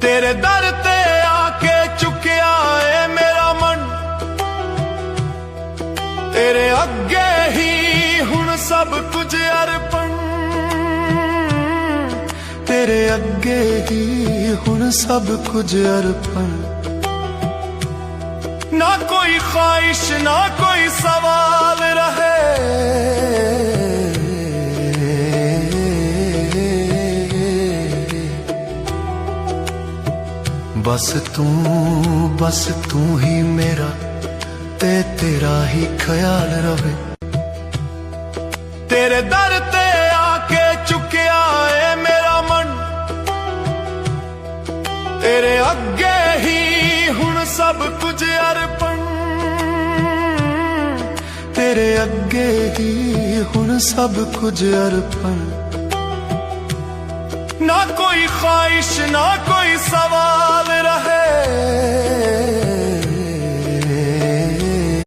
ਤੇਰੇ ਦਰ ਤੇ ਆ ਕੇ ਚੁੱਕਿਆ ਏ ਮੇਰਾ ਮਨ। ਤੇਰੇ ਅੱਗੇ ਹੀ ਹੁਣ ਸਭ ਕੁਝ ਅਰਪਣ। ਤੇਰੇ ਅੱਗੇ ਹੀ ਹੁਣ ਸਭ ਕੁਝ ਅਰਪਣ। ਨਾ ਕੋਈ ਖਾਹਿਸ਼ ਨਾ ਕੋਈ ਸਵਾਲ। ਬਸ ਤੂੰ ਬਸ ਤੂੰ ਹੀ ਮੇਰਾ ਤੇ ਤੇਰਾ ਹੀ ਖਿਆਲ ਰਵੇ। ਤੇਰੇ ਦਰ ਤੇ ਆ ਕੇ ਚੁੱਕਿਆ ਏ ਮੇਰਾ ਮਨ। ਤੇਰੇ ਅੱਗੇ ਹੀ ਹੁਣ ਸਭ ਕੁਝ ਅਰਪਣ। ਤੇਰੇ ਅੱਗੇ ਹੀ ਹੁਣ ਸਭ ਕੁਝ ਅਰਪਣ। ਨਾ ਕੋਈ ਖਾਹਿਸ਼ ਨਾ ਕੋਈ